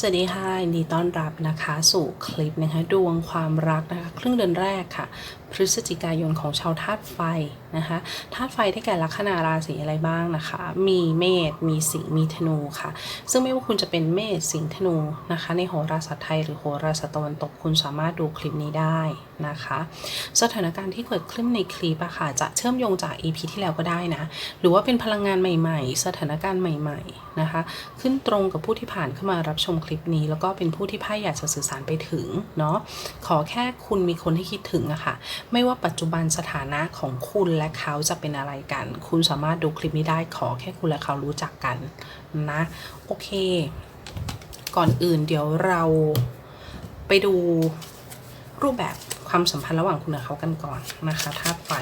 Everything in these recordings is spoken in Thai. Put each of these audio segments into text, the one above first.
สวัสดีค่ะยินดีต้อนรับนะคะ สู่คลิปนะคะดวงความรักนะคะ ครึ่งเดือนแรกค่ะพฤศจิกายนของชาวธาตุไฟนะคะธาตุไฟได้แก่ลัคนาราศีอะไรบ้างนะคะ มีเมษมีสิงห์มีธนูค่ะ ซึ่งไม่ว่าคุณจะเป็นเมษสิงห์ธนูนะคะ ในโหราศาสตร์ไทยหรือโหราศาสตร์ตะวันตกคุณสามารถดูคลิปนี้ได้นะคะ สถานการณ์ที่เกิดขึ้นในคลิปอะค่ะจะเชื่อมโยงจาก EP ที่แล้วก็ได้นะ หรือว่าเป็นพลังงานใหม่ ๆ สถานการณ์ใหม่ ๆนะคะ ขึ้นตรงกับผู้ที่ผ่านเข้ามารับชมคลิปนี้ แล้วก็เป็นผู้ที่ไพ่อยากจะสื่อสารไปถึงเนาะขอแค่คุณมีคนที่คิดถึงอะค่ะไม่ว่าปัจจุบันสถานะของคุณและเขาจะเป็นอะไรกัน คุณสามารถดูคลิปนี้ได้ขอแค่คุณและเขารู้จักกันนะ โอเค ก่อนอื่นเดี๋ยวเราไปดูรูปแบบความสัมพันธ์ระหว่างคุณกับเขากันก่อนนะคะธาตุไฟ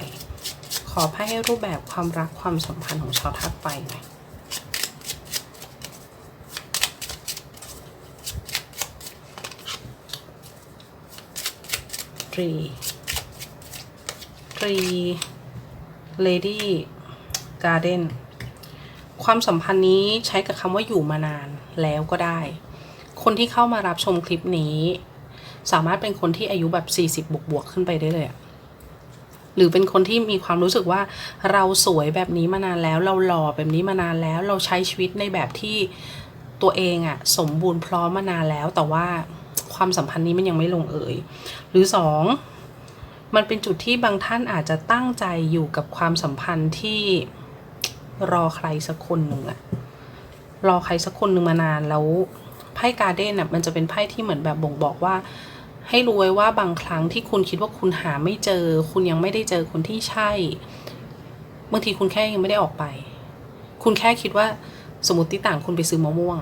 ขอไพ่ให้รูปแบบความรักความสัมพันธ์ของชาวธาตุไฟหน่อย ตรีตรี Lady Garden ความสัมพันธ์นี้ใช้กับคำว่าอยู่มานานแล้วก็ได้ คนที่เข้ามารับชมคลิปนี้ สามารถเป็นคนที่อายุแบบ 40บวกบวกๆขึ้นไปได้เลยหรือเป็นคนที่มีความรู้สึกว่าเราสวยแบบนี้มานานแล้ว เราหล่อแบบนี้มานานแล้ว เราใช้ชีวิตในแบบที่ตัวเองอะสมบูรณ์พร้อมมานานแล้ว แต่ว่าความสัมพันธ์นี้มันยังไม่ลงเอย หรือสอง มันเป็นจุดที่บางท่านอาจจะตั้งใจอยู่กับความสัมพันธ์ที่รอใครสักคนหนึ่งอะรอใครสักคนหนึ่งมานานแล้วไพ่การ์เด้นอะมันจะเป็นไพ่ที่เหมือนแบบบ่งบอกว่า ให้รู้ไว้ว่าบางครั้งที่คุณคิดว่าคุณหาไม่เจอ คุณยังไม่ได้เจอคนที่ใช่บางทีคุณแค่ยังไม่ได้ออกไป คุณแค่คิดว่าสมมติต่างคุณไปซื้อมะม่วง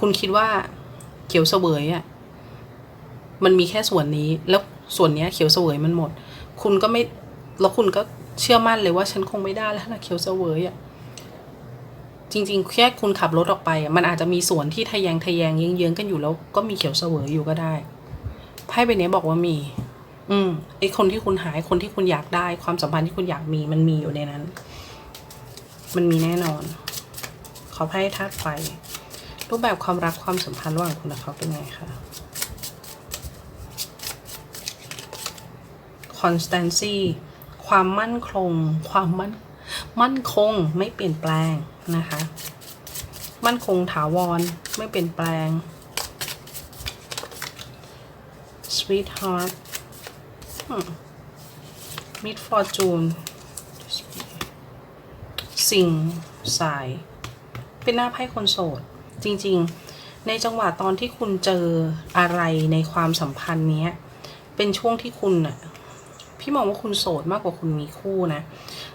คุณคิดว่าเขียวเสวยอะมันมีแค่ส่วนนี้แล้ว ส่วนเนี้ยเขียวเสวยมันหมด คุณก็ไม่แล้วคุณก็เชื่อมั่นเลยว่าฉันคงไม่ได้แล้วนะเขียวเสวยอะ่ะจริงๆ แค่คุณขับรถออกไป มันอาจจะมีส่วนที่ทะแยงทะแยงเยื้องๆกันอยู่แล้วก็มีเขียวเสวยอยู่ก็ได้ไพ่ใบนี้บอกว่ามี อืมไอคนที่คุณหายคนที่คุณอยากได้ ความสัมพันธ์ที่คุณอยากมีมันมีอยู่ในนั้น มันมีแน่นอน ขอไพ่ธาตุไฟรูปแบบความรักความสัมพันธ์ระหว่างคุณกับเขาเป็นไงคะ constancy ความมั่นคง ความมั่นมั่นคงไม่เปลี่ยนแปลงนะคะ มั่นคงถาวรไม่เปลี่ยนแปลง sweetheart อืม mid fortune สิ่งสาย เป็นหน้าไพ่คนโสด จริงๆ ในจังหวะตอนที่คุณเจออะไรในความสัมพันธ์นี้ เป็นช่วงที่คุณอะ พี่มองว่าคุณโสดมากกว่าคุณมีคู่นะ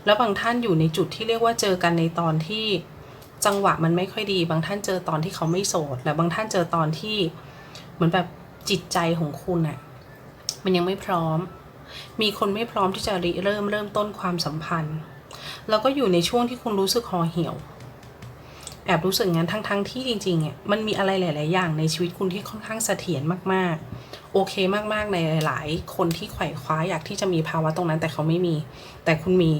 แล้วบางท่านอยู่ในจุดที่เรียกว่าเจอกันในตอนที่จังหวะมันไม่ค่อยดี บางท่านเจอตอนที่เขาไม่โสด และบางท่านเจอตอนที่เหมือนแบบจิตใจของคุณอะมันยังไม่พร้อม มีคนไม่พร้อมที่จะริเริ่มเริ่มต้นความสัมพันธ์ แล้วก็อยู่ในช่วงที่คุณรู้สึกห่อเหี่ยว แอบรู้สึกงั้นทั้งๆทที่จริงๆอะมันมีอะไรหลาย ๆ อย่างในชีวิตคุณที่ค่อนข้างเสถียรมากๆ โอเคมากๆในหลาย ๆ คนที่ไขว่คว้าอยากที่จะมีภาวะตรงนั้นแต่เขาไม่มี แต่คุณมี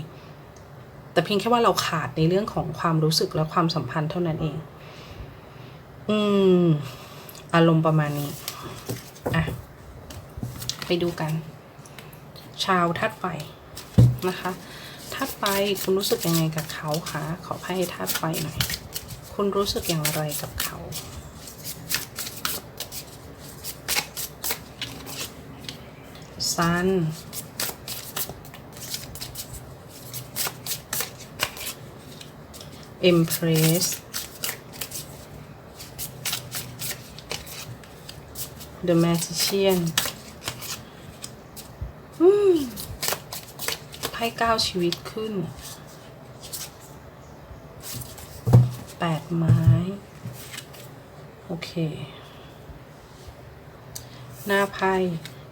แต่เพียงแค่ว่าเราขาดในเรื่องของความรู้สึกและความสัมพันธ์เท่านั้นเอง อืม อารมณ์ประมาณนี้ อะ ไปดูกัน ชาวธาตุไฟนะคะธาตุไฟคุณรู้สึกยังไงกับเขาคะขอไพ่ธาตุไฟหน่อย คุณรู้สึกอย่างไรกับเขา ซัน เอ็มเพรส The Magician อืมไพ่เก้าชีวิตขึ้น แปดไม้ โอเค หน้าไพ่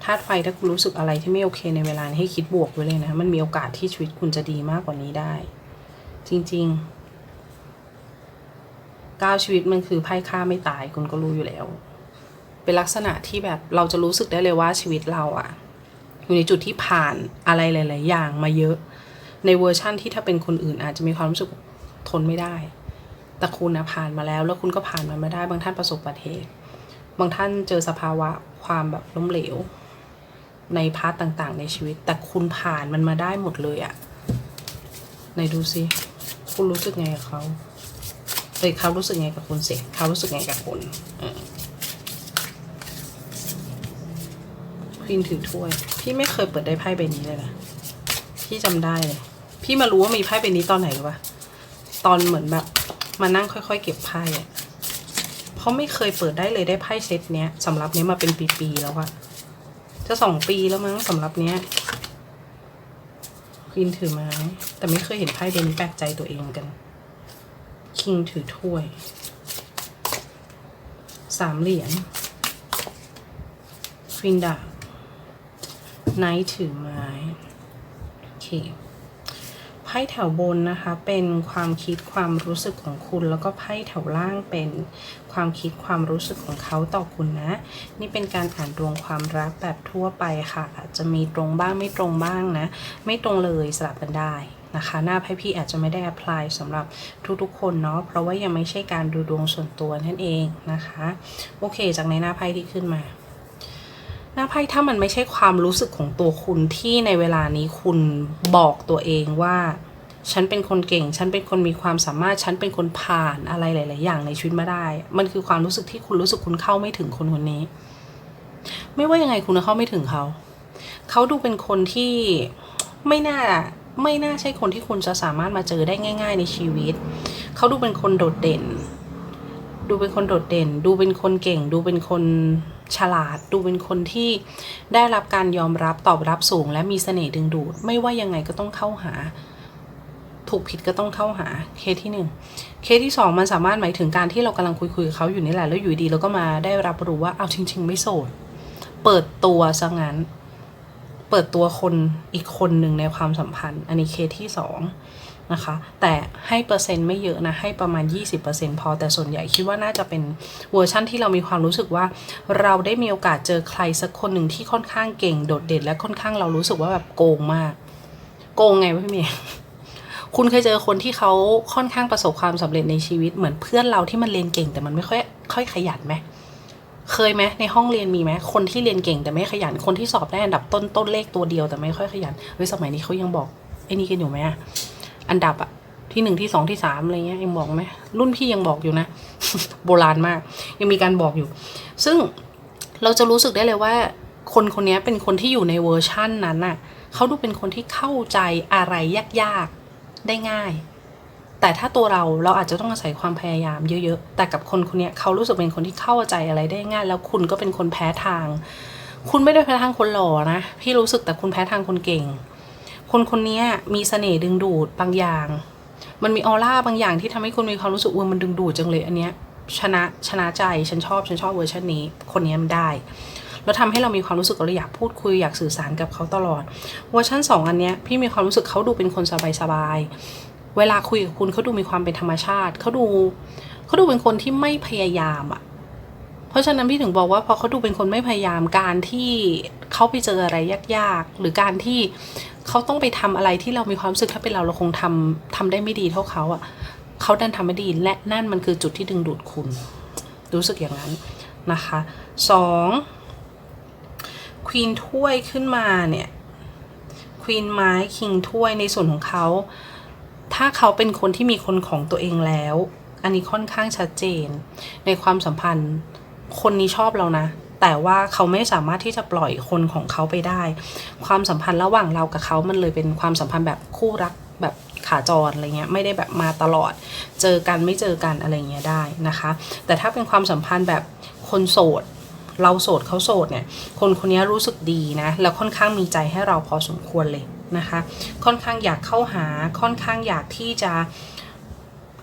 ธาตุไฟถ้าคุณรู้สึกอะไรที่ไม่โอเคในเวลานี้ให้คิดบวกไว้เลยนะ มันมีโอกาสที่ชีวิตคุณจะดีมากกว่านี้ได้ จริงๆก้าวชีวิตมันคือไพ่ฆ่าไม่ตายคุณก็รู้อยู่แล้ว เป็นลักษณะที่แบบเราจะรู้สึกได้เลยว่าชีวิตเราอะอยู่ในจุดที่ผ่านอะไรหลาย ๆ อย่างมาเยอะ ในเวอร์ชั่นที่ถ้าเป็นคนอื่นอาจจะมีความรู้สึกทนไม่ได้ แต่คุณนะผ่านมาแล้ว แล้วคุณก็ผ่านมันมาได้ บางท่านประสบอุบัติเหตุ บางท่านเจอสภาวะความแบบล้มเหลว ในพาร์ตต่างๆ ในชีวิต แต่คุณผ่านมันมาได้หมดเลยอะไหนดูสิคุณรู้สึกไงกับเขาเอ้ยเขารู้สึกไงกับคุณสิเขารู้สึกไงกับคุณควีนถือถ้วย พี่ไม่เคยเปิดได้ไพ่ใบนี้เลยนะ พี่จำได้เลย พี่มารู้ว่ามีไพ่ใบนี้ตอนไหนรู้ปะตอนเหมือนแบบ มานั่งค่อย ๆ เก็บไพ่เพราะไม่เคยเปิดได้เลยได้ไพ่เซตเนี้ยสำหรับเนี้ยมาเป็นปีๆแล้วอะจะสองปีแล้วมั้งสำหรับเนี้ยควีนถือไม้แต่ไม่เคยเห็นไพ่ใบนี้แปลกใจตัวเองกัน คิงถือถ้วย สามเหรียญควีนดาบไนท์ถือไม้โอเคไพ่แถวบนนะคะเป็นความคิดความรู้สึกของคุณ แล้วก็ไพ่แถวล่างเป็นความคิดความรู้สึกของเขาต่อคุณนะ นี่เป็นการอ่านดวงความรักแบบทั่วไปค่ะ อาจจะมีตรงบ้างไม่ตรงบ้างนะ ไม่ตรงเลยสลับกันได้นะคะหน้าไพ่พี่อาจจะไม่ได้ apply สำหรับทุกๆคนเนาะเพราะว่ายังไม่ใช่การดูดวงส่วนตัวนั่นเองนะคะ โอเค จากในหน้าไพ่ที่ขึ้นมา หน้าไพ่ถ้ามันไม่ใช่ความรู้สึกของตัวคุณที่ในเวลานี้คุณบอกตัวเองว่า ฉันเป็นคนเก่ง ฉันเป็นคนมีความสามารถ ฉันเป็นคนผ่านอะไรหลาย ๆ อย่างในชีวิตมาได้ มันคือความรู้สึกที่คุณรู้สึกคุณเข้าไม่ถึงคนคนนี้ ไม่ว่ายังไงคุณเข้าไม่ถึงเขา เขาดูเป็นคนที่ไม่น่าไม่น่าใช่คนที่คุณจะสามารถมาเจอได้ง่าย ๆ ในชีวิต เขาดูเป็นคนโดดเด่น ดูเป็นคนโดดเด่น ดูเป็นคนเก่ง ดูเป็นคน ฉลาด ดูเป็นคนที่ได้รับการยอมรับตอบรับสูง และมีเสน่ห์ดึงดูด ไม่ว่ายังไงก็ต้องเข้าหา ถูกผิดก็ต้องเข้าหาเคสที่หนึ่งเคสที่สองมันสามารถหมายถึงการที่เรากำลังคุยคุยกับเขาอยู่นี่แหละแล้วอยู่ดีเราก็มาได้รับรู้ว่าเอาจริง ๆ ไม่โสดเปิดตัวซะงั้น เปิดตัวคนอีกคนหนึ่งในความสัมพันธ์ อันนี้เคสที่สอง นะคะ แต่ให้เปอร์เซ็นต์ไม่เยอะนะ ให้ประมาณ 20%พอ แต่ส่วนใหญ่คิดว่าน่าจะเป็นเวอร์ชั่นที่เรามีความรู้สึกว่า เราได้มีโอกาสเจอใครสักคนหนึ่งที่ค่อนข้างเก่งโดดเด่น และค่อนข้างเรารู้สึกว่าแบบโกงมาก โกงไงพี่เมย์คุณเคยเจอคนที่เขาค่อนข้างประสบความสำเร็จในชีวิตเหมือนเพื่อนเราที่มันเรียนเก่งแต่มันไม่ค่อยค่อยขยันไหมเคยไหมในห้องเรียนมีไหมคนที่เรียนเก่งแต่ไม่ขยันคนที่สอบได้อันดับต้นต้นเลขตัวเดียวแต่ไม่ค่อยขยันเฮ้ยสมัยนี้เขายังบอกไอ้นี่กันอยู่ไหมอะ อันดับอะที่หนึ่งที่สองที่สามอะไรเงี้ยยังบอกไหมรุ่นพี่ยังบอกอยู่นะ โบราณมาก ยังมีการบอกอยู่ ซึ่งเราจะรู้สึกได้เลยว่า คนคนนี้เป็นคนที่อยู่ในเวอร์ชั่นนั้นน่ะเขาดูเป็นคนที่เข้าใจอะไรยากๆได้ง่าย แต่ถ้าตัวเราเราอาจจะต้องอาศัยความพยายามเยอะๆแต่กับคนคนนี้เขารู้สึกเป็นคนที่เข้าใจอะไรได้ง่าย แล้วคุณก็เป็นคนแพ้ทาง คุณไม่ได้แพ้ทางคนหล่อนะพี่รู้สึกแต่คุณแพ้ทางคนเก่ง คนคนนี้มีเสน่ห์ดึงดูดบางอย่าง มันมีออร่าบางอย่างที่ทำให้คุณมีความรู้สึกว่ามันดึงดูดจังเลยอันเนี้ยชนะชนะใจฉันชอบฉันชอบเวอร์ชันนี้ คนนี้มันได้แล้วทำให้เรามีความรู้สึกว่าเราอยากพูดคุยอยากสื่อสารกับเขาตลอดเวอร์ชันสองอันเนี้ยพี่มีความรู้สึกเขาดูเป็นคนสบายๆเวลาคุยกับคุณเขาดูมีความเป็นธรรมชาติเขาดูเขาดูเป็นคนที่ไม่พยายามอะเพราะฉะนั้นพี่ถึงบอกว่าพอเขาดูเป็นคนไม่พยายามการที่เขาไปเจออะไรยากๆ หรือการที่ เขาต้องไปทำอะไรที่เรามีความรู้สึกถ้าเป็นเราเราคงทำทำได้ไม่ดีเท่าเขาอะ่ะเขาดันทำไม่ดีและนั่นมันคือจุดที่ดึงดูดคุณ รู้สึกอย่างนั้นนะคะสองควีนถ้วยขึ้นมาเนี่ยควีนไม้คิงถ้วยในส่วนของเขา ถ้าเขาเป็นคนที่มีคนของตัวเองแล้ว อันนี้ค่อนข้างชัดเจน ในความสัมพันธ์ คนนี้ชอบเรานะ แต่ว่าเขาไม่สามารถที่จะปล่อยคนของเขาไปได้ ความสัมพันธ์ระหว่างเรากับเขามันเลยเป็นความสัมพันธ์แบบคู่รักแบบขาจรอะไรเงี้ยไม่ได้แบบมาตลอด เจอกันไม่เจอกันอะไรเงี้ยได้นะคะ แต่ถ้าเป็นความสัมพันธ์แบบคนโสด เราโสดเขาโสดเนี่ย คนคนนี้รู้สึกดีนะแล้วค่อนข้างมีใจให้เราพอสมควรเลยนะคะ ค่อนข้างอยากเข้าหาค่อนข้างอยากที่จะ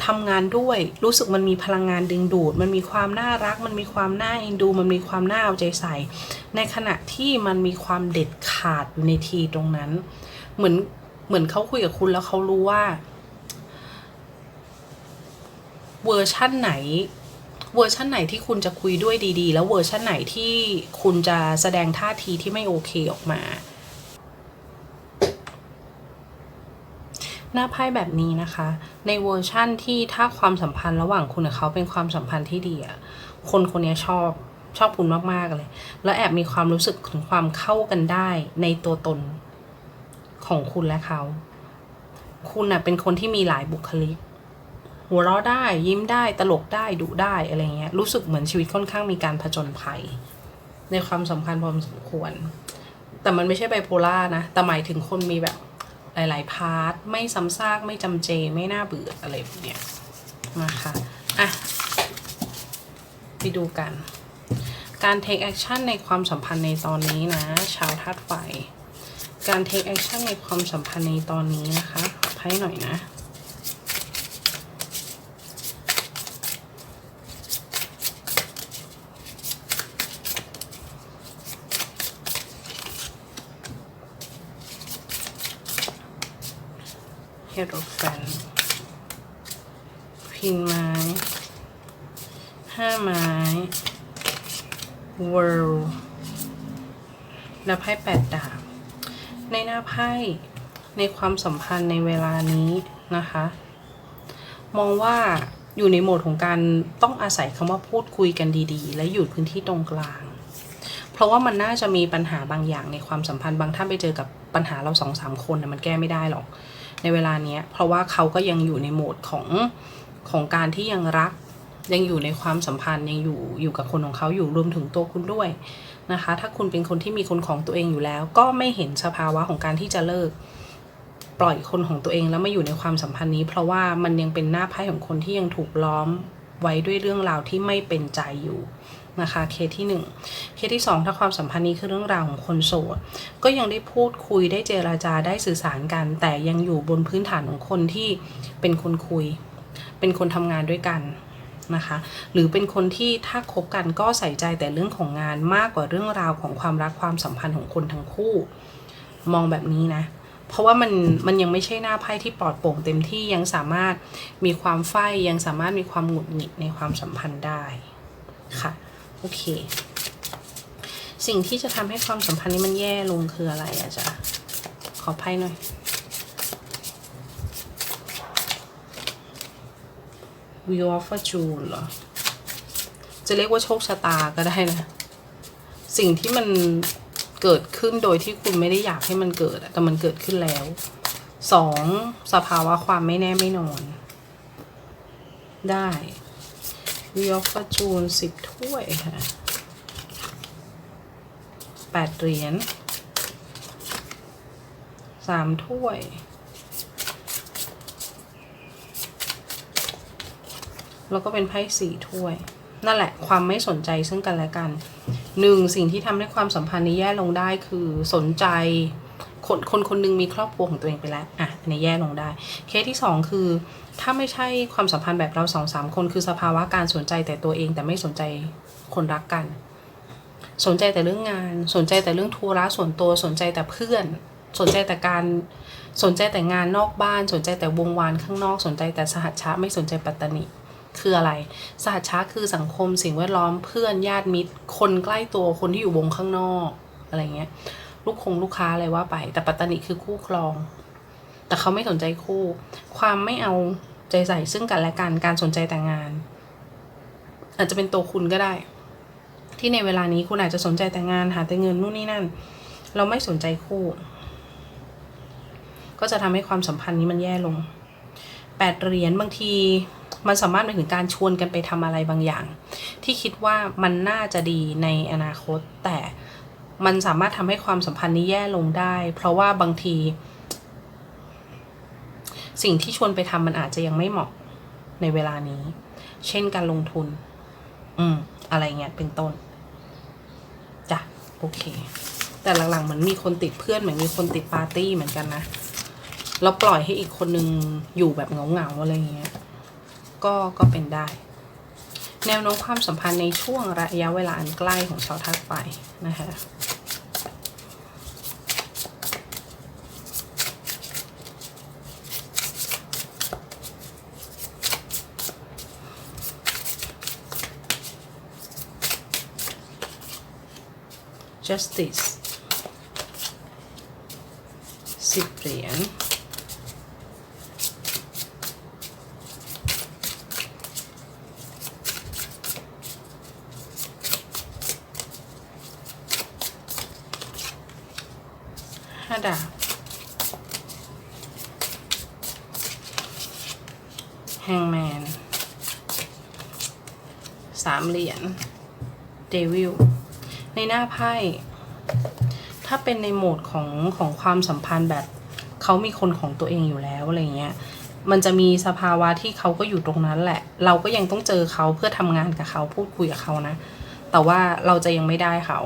ทำงานด้วย รู้สึกมันมีพลังงานดึงดูด มันมีความน่ารัก มันมีความน่าเอ็นดู มันมีความน่าเอาใจใส่ ในขณะที่มันมีความเด็ดขาดอยู่ในทีตรงนั้น เหมือนเหมือนเขาคุยกับคุณแล้วเขารู้ว่า เวอร์ชั่นไหนเวอร์ชั่นไหนที่คุณจะคุยด้วยดีๆ แล้วเวอร์ชั่นไหนที่คุณจะแสดงท่าทีที่ไม่โอเคออกมา หน้าไพ่แบบนี้นะคะ ในเวอร์ชั่นที่ถ้าความสัมพันธ์ระหว่างคุณกับเขาเป็นความสัมพันธ์ที่ดีอะคนคนนี้ชอบชอบคุณมากๆเลย แล้วแอบมีความรู้สึกถึงความเข้ากันได้ในตัวตนของคุณและเขา คุณน่ะเป็นคนที่มีหลายบุคลิก หัวเราะได้ยิ้มได้ตลกได้ดุได้อะไรเงี้ยรู้สึกเหมือนชีวิตค่อนข้างมีการผจญภัย ในความสัมพันธ์พอสมควร แต่มันไม่ใช่ไบโพล่านะ แต่หมายถึงคนมีแบบ หลาย ๆ พาร์ทไม่ซ้ำซากไม่จำเจไม่น่าเบื่ออะไรแบบเนี้ยนะคะอะไปดูกัน การ take action ในความสัมพันธ์ในตอนนี้นะ ชาวธาตุไฟ การ take action ในความสัมพันธ์ในตอนนี้นะคะขอให้หน่อยนะ เฮโรแฟนพินไม้ ห้าไม้ world และไพ่แปดดาบ ในหน้าไพ่ในความสัมพันธ์ในเวลานี้นะคะ มองว่าอยู่ในโหมดของการต้องอาศัยคำว่าพูดคุยกันดีๆ และอยู่พื้นที่ตรงกลาง เพราะว่ามันน่าจะมีปัญหาบางอย่างในความสัมพันธ์บางท่านไปเจอกับปัญหาเราสองสามคนนะมันแก้ไม่ได้หรอก ในเวลาเนี้ยเพราะว่าเขาก็ยังอยู่ในโหมดของของการที่ยังรัก ยังอยู่ในความสัมพันธ์ยังอยู่อยู่กับคนของเขาอยู่รวมถึงตัวคุณด้วยนะคะ ถ้าคุณเป็นคนที่มีคนของตัวเองอยู่แล้ว ก็ไม่เห็นสภาวะของการที่จะเลิก ปล่อยคนของตัวเองแล้วมาอยู่ในความสัมพันธ์นี้ เพราะว่ามันยังเป็นหน้าไพ่ของคนที่ยังถูกล้อมไว้ด้วยเรื่องราวที่ไม่เป็นใจอยู่ นะคะเคสที่หนึ่งเคสที่สองถ้าความสัมพันธ์นี้คือเรื่องราวของคนโสด ก็ยังได้พูดคุยได้เจราจาได้สื่อสารกัน แต่ยังอยู่บนพื้นฐานของคนที่เป็นคนคุย เป็นคนทำงานด้วยกันนะคะหรือเป็นคนที่ถ้าคบกันก็ใส่ใจแต่เรื่องของงานมากกว่าเรื่องราวของความรักความสัมพันธ์ของคนทั้งคู่ มองแบบนี้นะเพราะว่ามันมันยังไม่ใช่หน้าไพ่ที่ปลอดโปร่งเต็มที่ยังสามารถมีความใฝ่ยังสามารถมีความหงุดหงิดในความสัมพันธ์ได้ค่ะ โอเค สิ่งที่จะทำให้ความสัมพันธ์นี้มันแย่ลงคืออะไรอะจ๊ะขอไพ่หน่อย Wheel of Fortune เหรอ จะเรียกว่าโชคชะตาก็ได้นะ สิ่งที่มันเกิดขึ้นโดยที่คุณไม่ได้อยากให้มันเกิด แต่มันเกิดขึ้นแล้ว สองสภาวะความไม่แน่ไม่นอน ได้ Wheel of Fortune สิบถ้วยค่ะแปดเหรียญสามถ้วยแล้วก็เป็นไพ่สี่ถ้วย นั่นแหละความไม่สนใจซึ่งกันและกันหนึ่งสิ่งที่ทำให้ความสัมพันธ์นี้แย่ลงได้คือสนใจ คนคนคนหนึงมีครอบครัวของตัวเองไปแล้วอะอันนี้แย่ลงได้ เคสที่สองคือ ถ้าไม่ใช่ความสัมพันธ์แบบเราสองสามคน คือสภาวะการสนใจแต่ตัวเองแต่ไม่สนใจคนรักกัน สนใจแต่เรื่องงาน สนใจแต่เรื่องธุระส่วนตัวสนใจแต่เพื่อน สนใจแต่การสนใจแต่งานนอกบ้าน สนใจแต่วงวานข้างนอกสนใจแต่สหัชชะไม่สนใจปัตตานีคืออะไร สหัชชะคือสังคมสิ่งแวดล้อมเพื่อนญาติมิตร คนใกล้ตัวคนที่อยู่วงข้างนอกอะไรเงี้ย ลูกคงลูกค้าอะไรว่าไป แต่ปัตตานีคือคู่ครอง แต่เขาไม่สนใจคู่ ความไม่เอาใจใส่ซึ่งกันและกันการสนใจแต่งงาน อาจจะเป็นตัวคุณก็ได้ ที่ในเวลานี้คุณอาจจะสนใจแต่งานหาแต่เงินนู่นนี่นั่น เราไม่สนใจคู่ ก็จะทำให้ความสัมพันธ์นี้มันแย่ลงแปดเหรียญบางทีมันสามารถไปถึงการชวนกันไปทำอะไรบางอย่าง ที่คิดว่ามันน่าจะดีในอนาคตแต่ มันสามารถทำให้ความสัมพันธ์นี้แย่ลงได้ เพราะว่าบางที สิ่งที่ชวนไปทำมันอาจจะยังไม่เหมาะในเวลานี้ เช่นการลงทุน อืม อะไรเงี้ยเป็นต้นจ้ะโอเค แต่หลังๆเหมือนมีคนติดเพื่อนเหมือนมีคนติดปาร์ตี้เหมือนกันนะแล้วปล่อยให้อีกคนนึงอยู่แบบเหงาๆอะไรเงี้ย ก็ก็เป็นได้ แนวโน้มความสัมพันธ์ในช่วงระยะเวลาอันใกล้ของชาวธาตุไฟนะคะ justice สิบเหรียญห้าดาบแฮงแมนสามเหรียญเดวิล ในหน้าไพ่ถ้าเป็นในโหมดของของความสัมพันธ์แบบเขามีคนของตัวเองอยู่แล้วอะไรเงี้ยมันจะมีสภาวะที่เขาก็อยู่ตรงนั้นแหละ เราก็ยังต้องเจอเขาเพื่อทำงานกับเขาพูดคุยกับเขานะ แต่ว่าเราจะยังไม่ได้เขา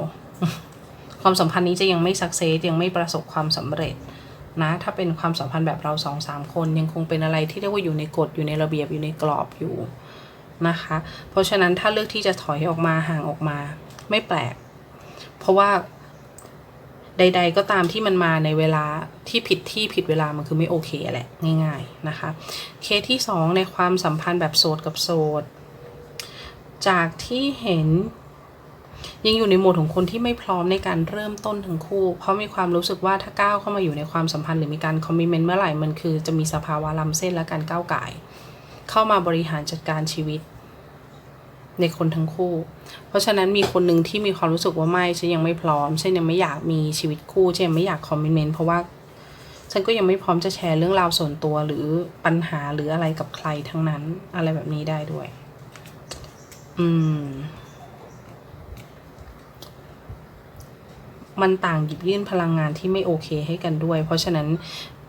ความสัมพันธ์นี้จะยังไม่สักเซสยังไม่ประสบความสำเร็จนะ ถ้าเป็นความสัมพันธ์แบบเราสองสามคนยังคงเป็นอะไรที่เรียกว่าอยู่ในกฎอยู่ในระเบียบอยู่ในกรอบอยู่นะคะ เพราะฉะนั้นถ้าเลือกที่จะถอยออกมาห่างออกมา ไม่แปลก เพราะว่าใด ๆ ก็ตามที่มันมาในเวลาที่ผิดที่ผิดเวลามันคือไม่โอเคแหละง่าย ๆ นะคะ เคสที่สองในความสัมพันธ์แบบโสดกับโสด จากที่เห็นยังอยู่ในโหมดของคนที่ไม่พร้อมในการเริ่มต้นทั้งคู่ เพราะมีความรู้สึกว่าถ้าก้าวเข้ามาอยู่ในความสัมพันธ์หรือมีการคอมมิเมนต์เมื่อไหร่มันคือจะมีสภาวะลำเส้นและการก้าวไก่เข้ามาบริหารจัดการชีวิต ในคนทั้งคู่ เพราะฉะนั้นมีคนหนึ่งที่มีความรู้สึกว่าไม่ฉันยังไม่พร้อมฉันยังไม่อยากมีชีวิตคู่ฉันยังไม่อยากคอมมิเมนต์เพราะว่าฉันก็ยังไม่พร้อมจะแชร์เรื่องราวส่วนตัวหรือปัญหาหรืออะไรกับใครทั้งนั้น อะไรแบบนี้ได้ด้วย อืม มันต่างหยิบยื่นพลังงานที่ไม่โอเคให้กันด้วย เพราะฉะนั้น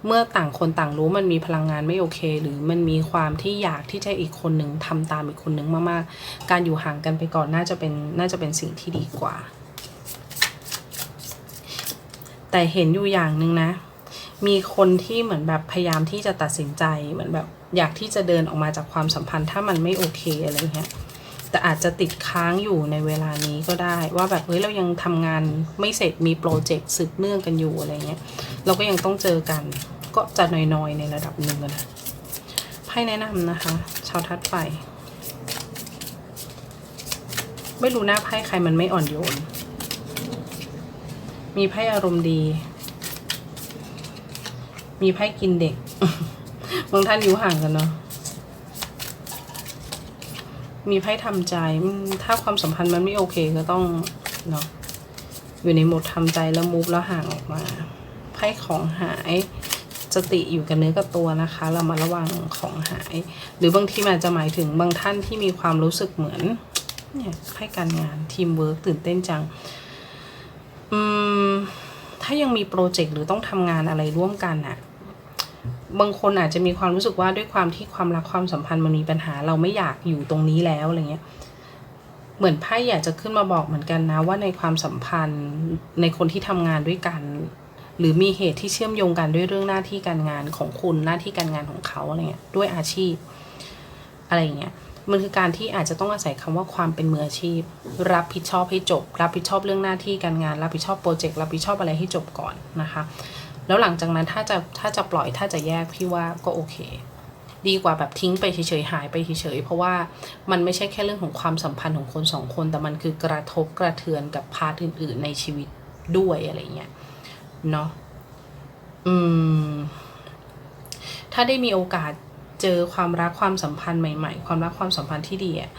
เมื่อต่างคนต่างรู้มันมีพลังงานไม่โอเค หรือมันมีความที่อยากที่จะอีกคนหนึ่งทำตามอีกคนหนึ่งมากๆ การอยู่ห่างกันไปก่อนน่าจะเป็นน่าจะเป็นสิ่งที่ดีกว่า แต่เห็นอยู่อย่างหนึ่งนะ มีคนที่เหมือนแบบพยายามที่จะตัดสินใจเหมือนแบบอยากที่จะเดินออกมาจากความสัมพันธ์ถ้ามันไม่โอเคอะไรเงี้ยแต่อาจจะติดค้างอยู่ในเวลานี้ก็ได้ ว่าแบบเฮ้ยเรายังทำงานไม่เสร็จมีโปรเจกต์สืบเนื่องกันอยู่อะไรเงี้ย เราก็ยังต้องเจอกัน ก็จะน้อยๆ ในระดับหนึ่งนะไพ่แนะนำนะคะ ชาวทัดไฟ ไม่รู้หน้าไพ่ใครมันไม่อ่อนโยน มีไพ่อารมณ์ดี มีไพ่กินเด็ก บางท่านอยู่ห่างกันเนาะมีไพ่ทำใจ ถ้าความสัมพันธ์มันไม่โอเคก็ต้องเนาะอยู่ในโหมดทำใจแล้วมูฟแล้วห่างออกมา ไพ่ของหาย สติอยู่กับเนื้อกับตัวนะคะ เรามาระวังของหาย หรือบางทีอาจจะหมายถึงบางท่านที่มีความรู้สึกเหมือนเนี่ยไพ่การงานทีมเวิร์กตื่นเต้นจังอืมถ้ายังมีโปรเจกต์หรือต้องทำงานอะไรร่วมกันอะบางคนอาจจะมีความรู้สึกว่าด้วยความที่ความรักความสัมพันธ์มันมีปัญหา เราไม่อยากอยู่ตรงนี้แล้วอะไรเงี้ยเหมือนไพ่อยากจะขึ้นมาบอกเหมือนกันนะว่าในความสัมพันธ์ในคนที่ทำงานด้วยกัน หรือมีเหตุที่เชื่อมโยงกันด้วยเรื่องหน้าที่การงานของคุณหน้าที่การงานของเขาอะไรเงี้ยด้วยอาชีพ อะไรเงี้ยมันคือการที่อาจจะต้องอาศัยคำว่าความเป็นมืออาชีพ รับผิดชอบให้จบ รับผิดชอบเรื่องหน้าที่การงาน รับผิดชอบโปรเจกต์รับผิดชอบอะไรให้จบก่อนนะคะ แล้วหลังจากนั้นถ้าจะถ้าจะปล่อยถ้าจะแยกพี่ว่าก็โอเค ดีกว่าแบบทิ้งไปเฉยๆหายไปเฉยๆเพราะว่ามันไม่ใช่แค่เรื่องของความสัมพันธ์ของคนสองคน แต่มันคือกระทบกระเทือนกับพาร์ทอื่น ๆ ในชีวิตด้วยอะไรเงี้ย เนาะอืม ถ้าได้มีโอกาสเจอความรักความสัมพันธ์ใหม่ ๆ ความรักความสัมพันธ์ที่ดีอะ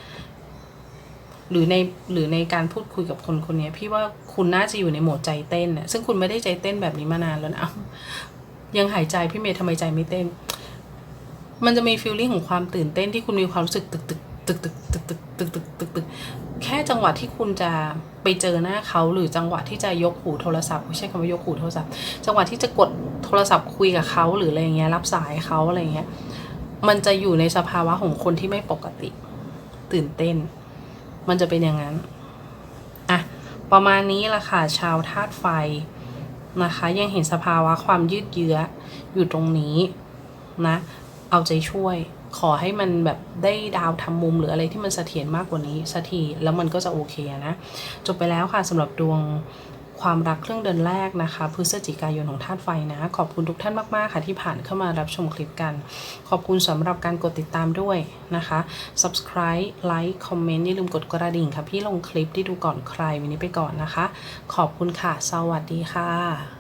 หรือในหรือในการพูดคุยกับคนคนนี้พี่ว่าคุณน่าจะอยู่ในโหมดใจเต้นนะซึ่งคุณไม่ได้ใจเต้นแบบนี้มานานแล้วนะเอ้ายังหายใจพี่เมย์ทำไมใจไม่เต้น มันจะมีฟีลลิ่งของความตื่นเต้นที่คุณมีความรู้สึกตึกตึกตึกตึกตึกตึกตึกตึกตึกตึก แค่จังหวะที่คุณจะไปเจอหน้าเขาหรือจังหวะที่จะยกหูโทรศัพท์ไม่ใช่คำว่ายกหูโทรศัพท์ จังหวะที่จะกดโทรศัพท์คุยกับเขาหรืออะไรเงี้ยรับสายเขาอะไรเงี้ยมันจะอยู่ในสภาวะของคนที่ไม่ปกติ ตื่นเต้น มันจะเป็นอย่างนั้นอะประมาณนี้ละค่ะชาวธาตุไฟนะคะ ยังเห็นสภาวะความยืดเยื้ออยู่ตรงนี้นะ เอาใจช่วย ขอให้มันแบบได้ดาวทำมุมหรืออะไรที่มันเสถียรมากกว่านี้สักทีแล้วมันก็จะโอเคนะ จบไปแล้วค่ะสำหรับดวงความรักเครื่องเดินแรกนะคะพฤศจิกายนของธาตุไฟนะ ขอบคุณทุกท่านมาก ๆ ค่ะที่ผ่านเข้ามารับชมคลิปกัน ขอบคุณสำหรับการกดติดตามด้วยนะคะ subscribe like comment อย่าลืมกดกระดิ่งค่ะ พี่ลงคลิปที่ดูก่อนใครวันนี้ไปก่อนนะคะ ขอบคุณค่ะ สวัสดีค่ะ